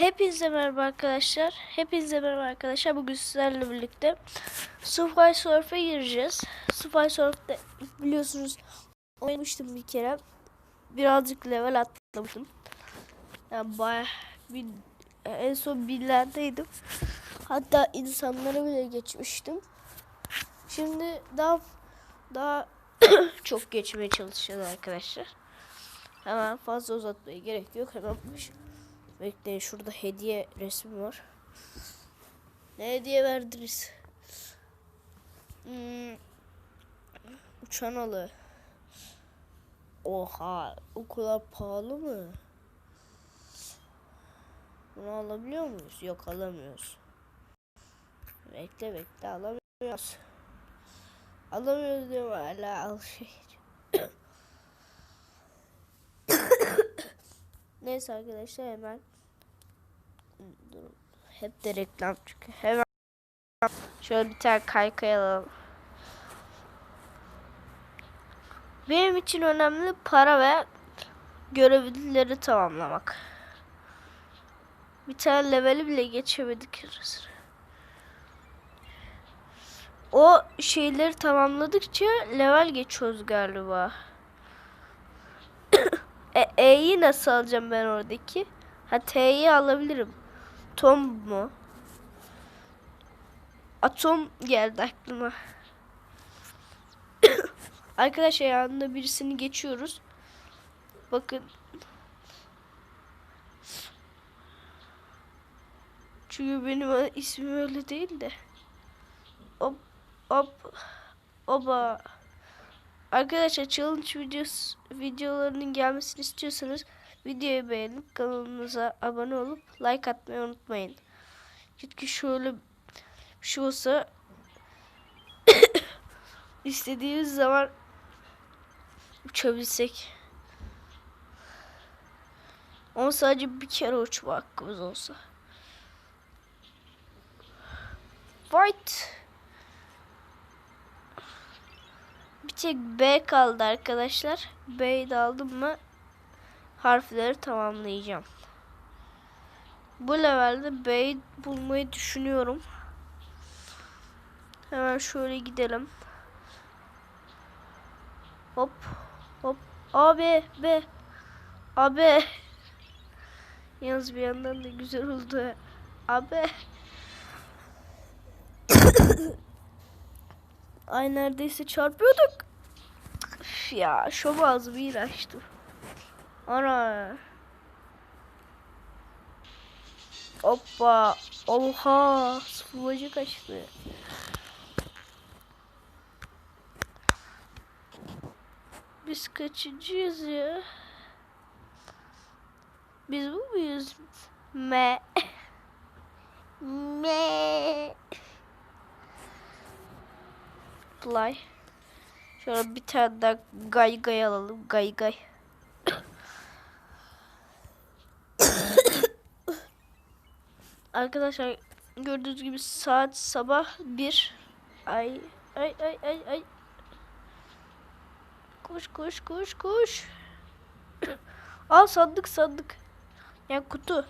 Hepinize merhaba arkadaşlar. Hepinize merhaba arkadaşlar. Bugün sizlerle birlikte Subway Surf'e gireceğiz. Subway Surf'te biliyorsunuz oynamıştım bir kere. Birazcık level atlamıştım. Yani baya bir, en son birlerdeydim. Hatta insanları bile geçmiştim. Şimdi daha daha çok geçmeye çalışacağız arkadaşlar. Hemen fazla uzatmaya gerek yok. Hemen baş- Bekleyin şurada hediye resmi var. Ne hediye verdiniz? Hmm, uçan alı. Oha o kadar pahalı mı? Bunu alabiliyor muyuz? Yok alamıyoruz. Bekle bekle alamıyoruz. Alamıyoruz diyorum hala al şey. Neyse arkadaşlar hemen Durun. Hep de reklam çıkıyor. Hemen şöyle bir tane kaykay alalım. Benim için önemli para ve görevlileri tamamlamak. Bir tane leveli bile geçemedik. O şeyleri tamamladıkça level geçiyoruz galiba. e, E'yi nasıl alacağım ben oradaki? Ha T'yi alabilirim. Tom mu? Atom geldi aklıma. Arkadaşlar yanında birisini geçiyoruz. Bakın. Çünkü benim ismim öyle değil de. Hop hop oba. Arkadaşlar challenge videosu, videolarının gelmesini istiyorsanız videoyu beğenip kanalımıza abone olup like atmayı unutmayın. Çünkü şöyle bir şey olsa istediğimiz zaman uçabilsek. Ama sadece bir kere uçma hakkımız olsa. White. Bir tek B kaldı arkadaşlar. B'yi de aldım mı harfleri tamamlayacağım. Bu levelde B'yi bulmayı düşünüyorum. Hemen şöyle gidelim. Hop hop. A B B. A B. Yalnız bir yandan da güzel oldu. A B. Ay neredeyse çarpıyorduk. Üf ya şov ağzı bir açtım. Ana. Hoppa. Oha. Sıvacı kaçtı. Biz kaçıncıyız ya? Biz bu muyuz? Me. Me. Fly. Şöyle bir tane daha gay gay alalım. Gay gay. Arkadaşlar gördüğünüz gibi saat sabah 1. Ay ay ay ay ay. Koş koş koş koş. Al sandık sandık. Ya kutu.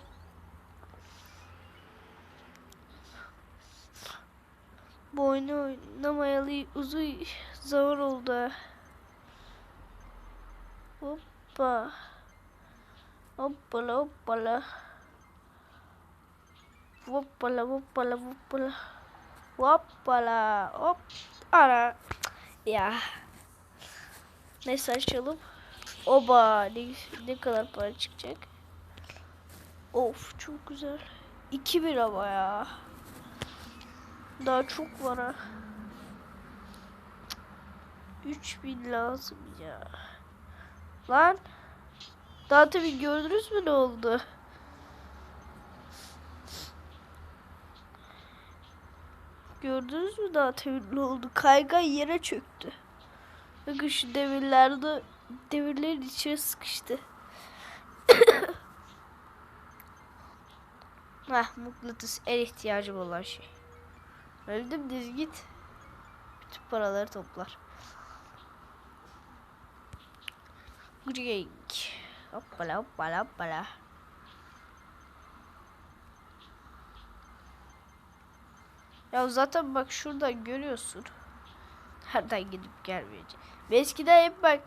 Bu oyunu oynamayalı uzun zaman oldu. Hoppa. Hoppala hoppala. Hoppala hoppala hoppala. Hoppala hop. Ara. Ya. Neyse açalım. Oba ne, ne kadar para çıkacak. Of çok güzel. 2000 ama ya. Daha çok var ha. 3000 lazım ya. Lan. Daha tabii gördünüz mü ne oldu? Gördünüz mü daha ne oldu? Kaygay yere çöktü. Bakın şu demirlerde demirlerin içine sıkıştı. Hah mıknatıs en ihtiyacım olan şey. Öldüm düz git. Bütün paraları toplar. Grink. Hoppala hoppala hoppala. Ya zaten bak şuradan görüyorsun. Nereden gidip gelmeyecek. Ben eskiden hep bak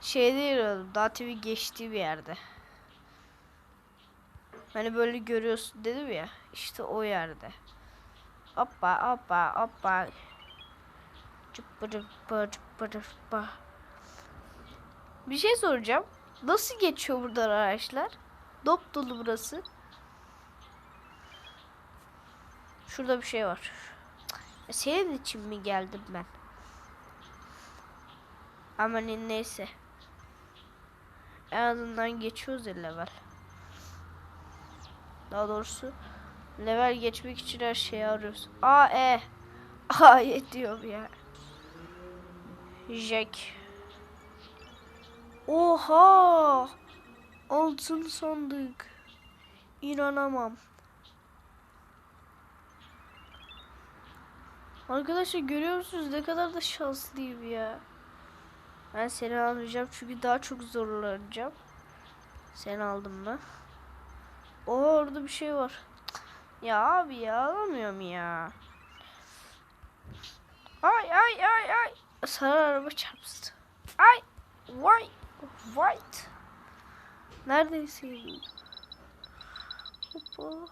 şeyde yürüyordum. Daha TV geçtiği bir yerde. Hani böyle görüyorsun dedim ya. İşte o yerde. Hoppa hoppa hoppa. Bir şey soracağım. Nasıl geçiyor buradan araçlar? Dop dolu burası. Şurada bir şey var. Ya Senin için mi geldim ben? Ama ne- neyse. En azından geçiyoruz level. Daha doğrusu level geçmek için her şeyi arıyoruz. A E. A E diyorum ya. Jack. Oha! Altın sandık. İnanamam. Arkadaşlar görüyor musunuz ne kadar da şanslıyım ya. Ben seni almayacağım çünkü daha çok zorlanacağım. Seni aldım mı? Oo orada bir şey var. Ya abi ya alamıyorum ya. Ay ay ay ay. Sarı araba çarptı. Ay. Vay. White. Neredeyse. Hoppa.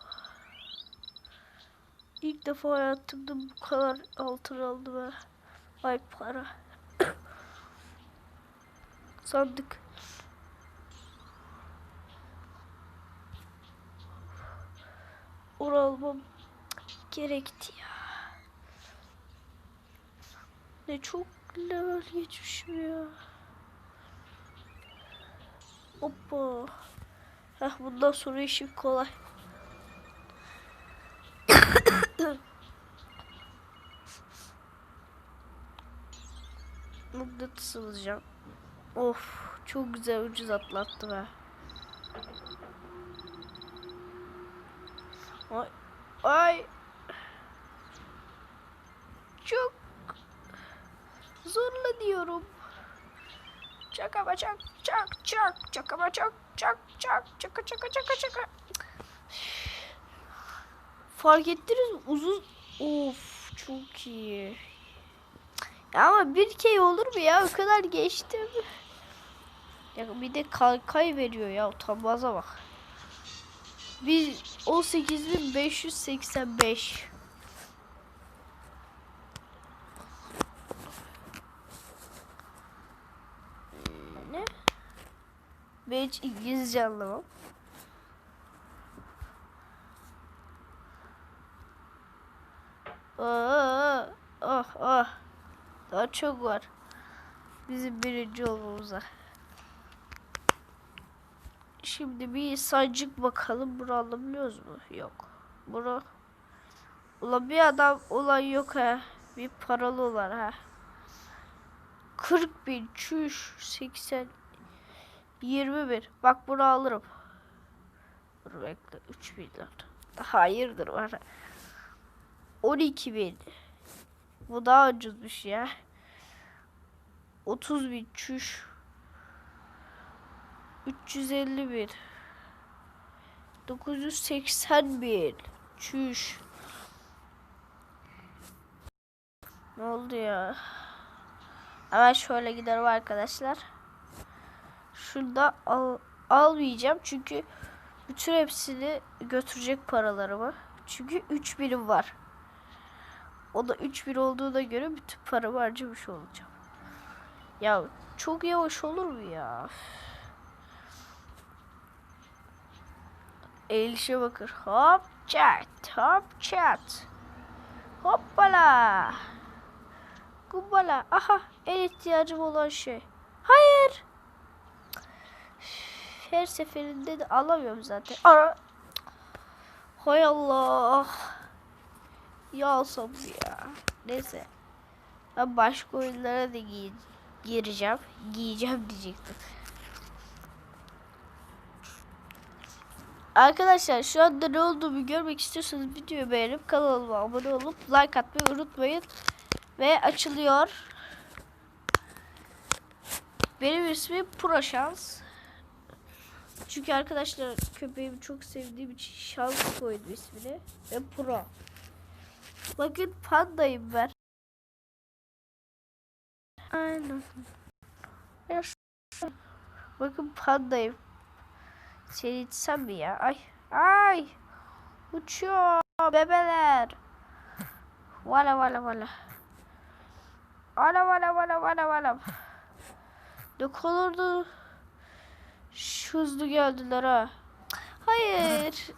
İlk defa hayatımda bu kadar altın aldım ha. Ay para. Sandık. Onu gerekti ya. Ne çok level geçmişim ya. Hoppa. Heh, bundan sonra işim kolay. Mıknatıs alacağım. Of çok güzel ucuz atlattı be. Ay. Ay. Çok zorla diyorum. Çaka çak çak çak çaka çak çak çak çaka çaka çaka çaka. Fark ettiniz mi? Uzun of çok iyi. Ya ama bir key olur mu ya? O kadar geçtim. Ya bir de kaykay veriyor ya utanmaza bak. Biz 18.585 Ne? Ben hiç İngilizce anlamam. Aa, ah ah. Daha çok var. Bizim birinci olmamıza. Şimdi bir sancık bakalım. Bunu alabiliyoruz mu? Yok. Bunu Ulan bir adam olan yok ha. Bir paralı olan ha. 40 bin, çüş, 80, 20 bin. Bak bunu alırım. Dur bekle, 3 bin lan. Hayırdır var. 12 bin. Bu daha ucuzmuş ya. 30 bin, çüş. 350 bin. 980 bin. Çüş. Ne oldu ya? Hemen şöyle giderim arkadaşlar. Şurada al, almayacağım çünkü bütün hepsini götürecek paralarımı. Çünkü 3000'im var. O da 3000 olduğuna göre bütün paramı harcamış olacağım. Ya çok yavaş olur mu ya? Eğilişe bakır. Hop chat. Hop chat. Hoppala. Kumbala. Aha en ihtiyacım olan şey. Hayır. Her seferinde de alamıyorum zaten. Ara. Hay Allah. Ya alsam ya. Neyse. Ben başka oyunlara da giy gireceğim. Giyeceğim diyecektim. Arkadaşlar şu anda ne olduğumu görmek istiyorsanız videoyu beğenip kanalıma abone olup like atmayı unutmayın. Ve açılıyor. Benim ismim Pro Şans. Çünkü arkadaşlar köpeğimi çok sevdiğim için şans koydum ismini. Ve Pro. Bakın pandayım ben. Aynen. Bakın pandayım. Seni içsem mi ya? Ay. Ay. Uçuyor bebeler. Vala vala vala. Vala vala vala vala vala. Ne kadar da hızlı geldiler ha. Hayır.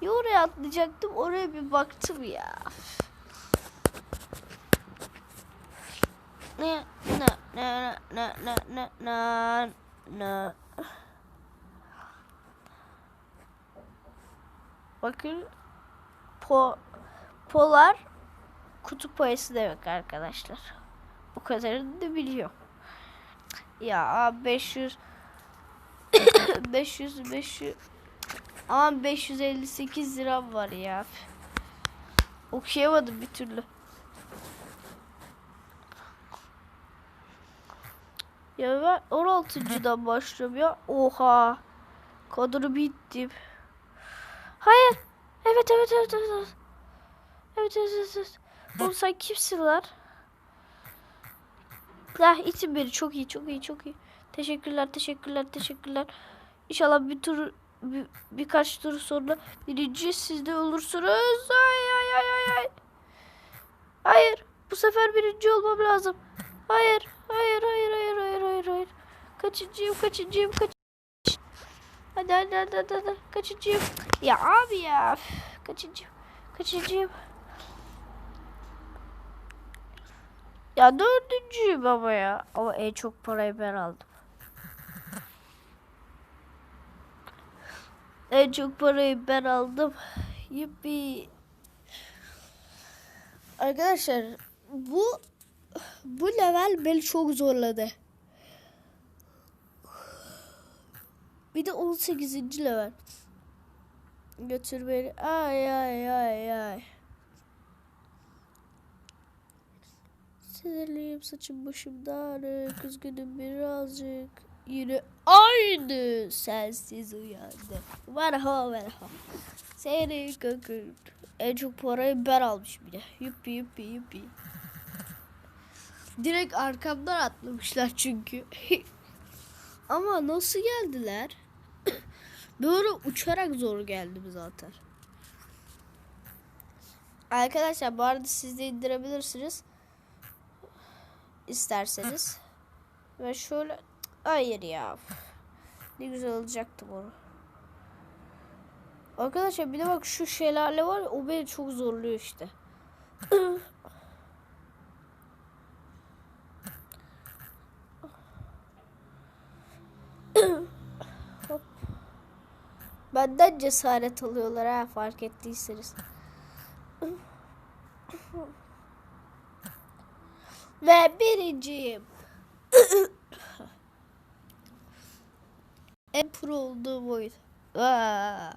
Ya oraya atlayacaktım. Oraya bir baktım ya. Ne ne ne ne ne ne ne ne Bakın po polar kutup ayısı demek arkadaşlar. Bu kadarını da biliyorum. Ya 500 500 500 Ama 558 lira var ya. Okuyamadım bir türlü. Ya ben 16.dan başlıyorum ya. Oha. Kadını bittim. Hayır. Evet evet evet evet. Evet evet evet. evet. Oğlum sen kimsin lan? Ya itin beni çok iyi çok iyi çok iyi. Teşekkürler teşekkürler teşekkürler. İnşallah bir tur bir, birkaç tur sonra birinci siz de olursunuz. Ay ay ay ay ay. Hayır. Bu sefer birinci olmam lazım. Hayır. Hayır hayır hayır hayır hayır hayır. Kaçıncıyım kaçıncıyım kaç. Hadi hadi hadi hadi, hadi. kaçıncıyım. Ya abi ya. Kaçıncıyım. Kaçıncıyım. Ya dördüncüyüm ama ya. Ama en çok parayı ben aldım. En çok parayı ben aldım. Yuppi. Arkadaşlar bu bu level beni çok zorladı. Bir de 18. level. Götür beni. Ay ay ay ay. Sinirliyim saçım başım dağınık. Üzgünüm birazcık. Yine aynı sensiz uyandım. Merhaba merhaba. Seni kakır. En çok parayı ben almış bir de. Yuppi yuppi yuppi. Direkt arkamdan atlamışlar çünkü. Ama nasıl geldiler? Böyle uçarak zor geldim zaten. Arkadaşlar bu arada siz de indirebilirsiniz. İsterseniz. Ve şöyle hayır ya. Ne güzel alacaktım onu. Arkadaşlar bir de bak şu şelale var ya, o beni çok zorluyor işte. Benden cesaret alıyorlar ha fark ettiyseniz. Ve birinciyim. Olduğum oyun. Aa.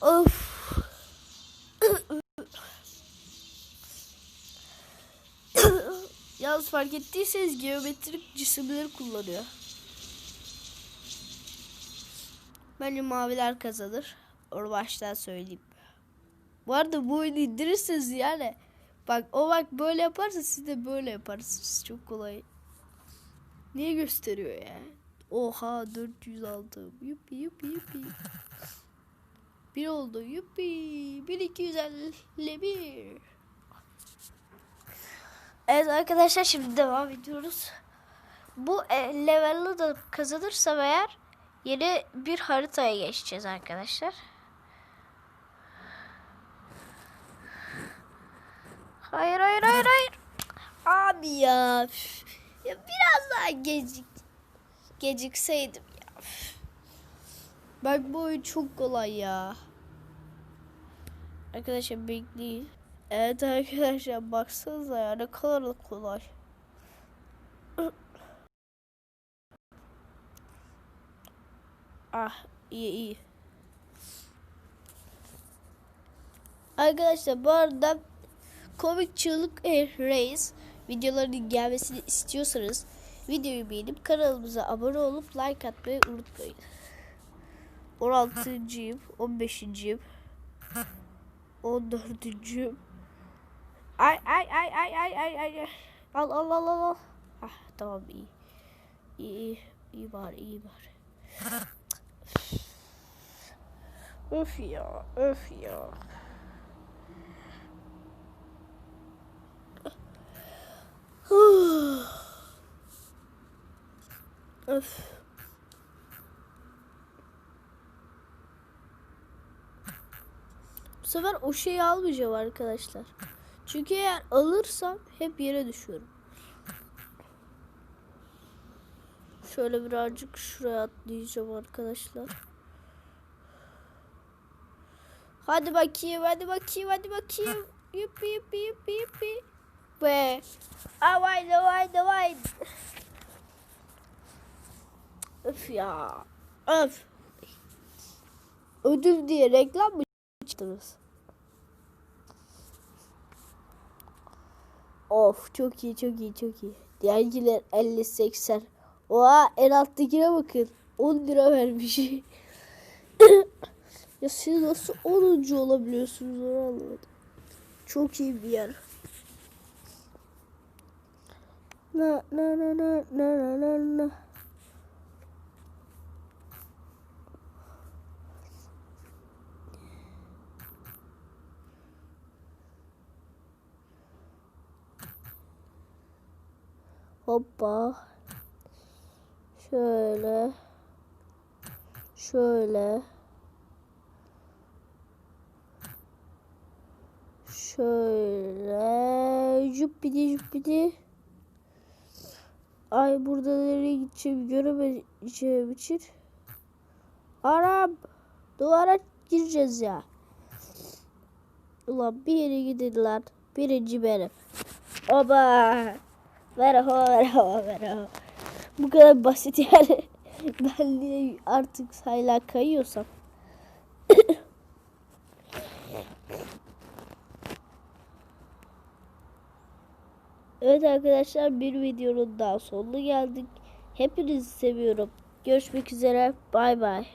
Of. Yalnız fark ettiyseniz geometrik cisimleri kullanıyor. Bence maviler kazanır. Onu baştan söyleyeyim. Bu arada bu oyunu indirirseniz yani bak o bak böyle yaparsa siz de böyle yaparsınız. Çok kolay. Niye gösteriyor ya? Oha 406. Yuppi yuppi yuppi. Bir oldu. Yuppi. 1251. Evet arkadaşlar şimdi devam ediyoruz. Bu e, level'ı da kazanırsam eğer yeni bir haritaya geçeceğiz arkadaşlar. Hayır hayır hayır hayır. Abi ya. Ya biraz daha gecik gecikseydim ya. Bak bu oyun çok kolay ya. Arkadaşlar bekleyin. Evet arkadaşlar baksanıza ya ne kadar da kolay. Ah iyi iyi. Arkadaşlar bu arada komik çığlık Air Race videolarının gelmesini istiyorsanız videoyu beğenip kanalımıza abone olup like atmayı unutmayın. 16.yim, 15.yim, 14. Ay ay ay ay ay ay ay. Al al al al. al. Ah tamam iyi. İyi iyi. İyi bari iyi bari. öf ya öf ya. Öf. Bu sefer o şeyi almayacağım arkadaşlar. Çünkü eğer alırsam hep yere düşüyorum. Şöyle birazcık şuraya atlayacağım arkadaşlar. Hadi bakayım, hadi bakayım, hadi bakayım. Yuppi yuppi yuppi yuppi. Ve avay davay davay. Öf ya. Öf. Ödül diye reklam mı çıktınız? Of çok iyi çok iyi çok iyi. Diğerkiler 50 80. Oha en alttakine bakın. 10 lira vermiş. ya siz nasıl 10. olabiliyorsunuz onu anlamadım. Çok iyi bir yer. Na na na na na na na na. Hoppa. Şöyle. Şöyle. Şöyle. Jüppidi jüppidi. Ay burada nereye gideceğim göremeyeceğim için. Arap. Duvara gireceğiz ya. Ulan bir yere gidin lan. Birinci benim. Oba. Merhaba merhaba merhaba. Bu kadar basit yani. Ben niye artık hala kayıyorsam. evet arkadaşlar bir videonun daha sonuna geldik. Hepinizi seviyorum. Görüşmek üzere. Bay bay.